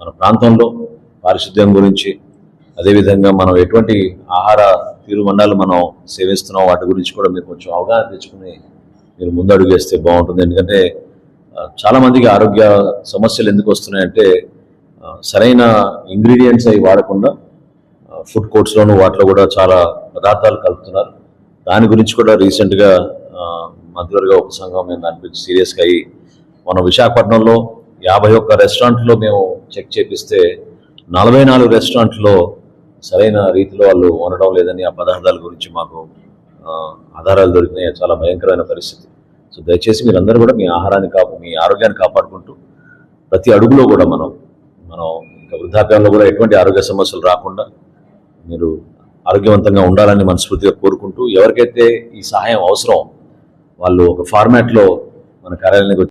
మన ప్రాంతంలో పారిశుద్ధ్యం గురించి అదేవిధంగా మనం ఎటువంటి ఆహార తీరుమండాలు మనం సేవిస్తున్నాం వాటి గురించి కూడా మీరు కొంచెం అవగాహన తెచ్చుకుని మీరు ముందడుగు వేస్తే బాగుంటుంది. ఎందుకంటే చాలామందికి ఆరోగ్య సమస్యలు ఎందుకు వస్తున్నాయంటే సరైన ఇంగ్రీడియంట్స్ అవి వాడకుండా ఫుడ్ కోర్ట్స్లోను వాటిలో కూడా చాలా పదార్థాలు కలుపుతున్నారు. దాని గురించి కూడా రీసెంట్గా మంత్రివర్గ ఉపసంఘం మేము దాని గురించి సీరియస్గా అయ్యి మన విశాఖపట్నంలో యాభై ఒక్క రెస్టారెంట్లో మేము చెక్ చేపిస్తే నలభై నాలుగు రెస్టారెంట్లో సరైన రీతిలో వాళ్ళు వండడం లేదని ఆ పదార్థాల గురించి మాకు ఆధారాలు దొరికినాయి. చాలా భయంకరమైన పరిస్థితి. సో దయచేసి మీరందరూ కూడా మీ ఆహారాన్ని కాపు మీ ఆరోగ్యాన్ని కాపాడుకుంటూ ప్రతి అడుగులో కూడా మనం మనం ఇంకా వృద్ధాప్యంలో కూడా ఎటువంటి ఆరోగ్య సమస్యలు రాకుండా మీరు ఆరోగ్యవంతంగా ఉండాలని మనస్ఫూర్తిగా కోరుకుంటూ ఎవరికైతే ఈ సహాయం అవసరం వాళ్ళు ఒక ఫార్మాట్లో మన కార్యాలయానికి